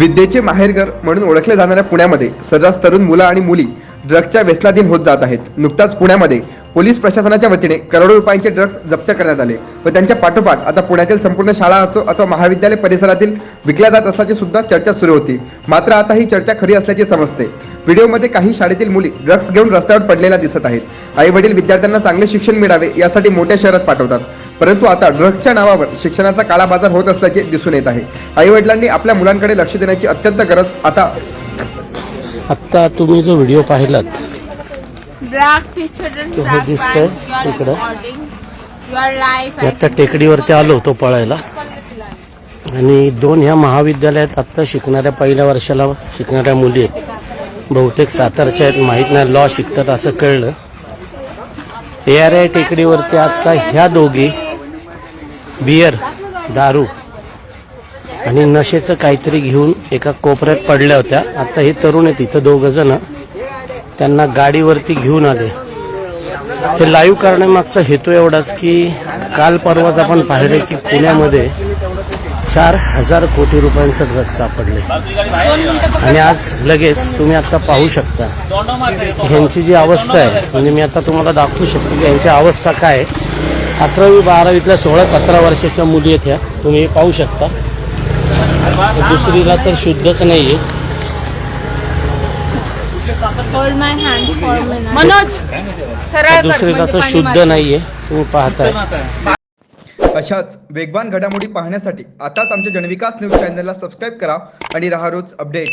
विद्येचे माहेरघर म्हणून ओळखल्या जाणाऱ्या पुण्यामध्ये सर्रास तरुण मुलं आणि मुली ड्रग्सच्या व्यसनाधीन होत जात आहेत. नुकताच पुण्यामध्ये पोलीस प्रशासनाच्या वतीने करोडो रुपयांचे ड्रग्ज जप्त करण्यात आले व त्यांच्या पाठोपाठ आता पुण्यातील संपूर्ण शाळा असो अथवा महाविद्यालय परिसरातील विकल्या जात असल्याची सुद्धा चर्चा सुरू होती. मात्र आता ही चर्चा खरी असल्याचे समजते. व्हिडिओमध्ये काही शाळेतील मुली ड्रग्ज घेऊन रस्त्यावर पडलेल्या दिसत आहेत. आई वडील विद्यार्थ्यांना चांगले शिक्षण मिळावे यासाठी मोठ्या शहरात पाठवतात. परंतु आता ड्रग्जच्या नावावर शिक्षणाचा काळाबाजार होत असल्याचे दिसून येत आहे. आई वडिलांनी आपल्या मुलांकडे लक्ष देण्याची अत्यंत गरज आता आत्ता तुम्ही जो व्हिडिओ पाहिलात Black t-shirt and तो हे दिसतंय इकडं. मी आत्ता टेकडीवरती आलो होतो पळायला. आणि दोन ह्या महाविद्यालयात आत्ता शिकणाऱ्या पहिल्या वर्षाला शिकणाऱ्या मुली आहेत. बहुतेक सातारच्या आहेत माहीत नाही लॉ शिकतात असं कळलं. ए आर आय टेकडीवरती आत्ता ह्या दोघी बियर दारू आणि नशेचं काहीतरी घेऊन एका कोपऱ्यात पडल्या होत्या. आता हे तरुण आहेत इथं दोघं जण. त्यांना गाडीवरती घेऊन आले. हे लाईव्ह करण्यामागचा हेतू एवढाच की काल परवाच आपण पाहिले की पुण्यामध्ये चार हजार कोटी रुपयांचं ड्रग्ज सापडले. आणि आज लगेच तुम्ही आता पाहू शकता. ह्यांची जी अवस्था आहे म्हणजे मी आता तुम्हाला दाखवू शकतो की यांची अवस्था काय आहे. अकरावी बारावीतल्या सोळा सतरा वर्षाच्या मुली आहेत ह्या. तुम्ही पाहू शकता. दुसरीला तर शुद्धच नाही आहे. मनोज दुसरीला तर शुद्ध नाहीये. तुम्ही पाहताय. अशाच वेगवान घडामोडी पाहण्यासाठी आताच आमच्या जनविकास न्यूज चॅनलला सबस्क्राईब करा आणि राहा रोज अपडेट.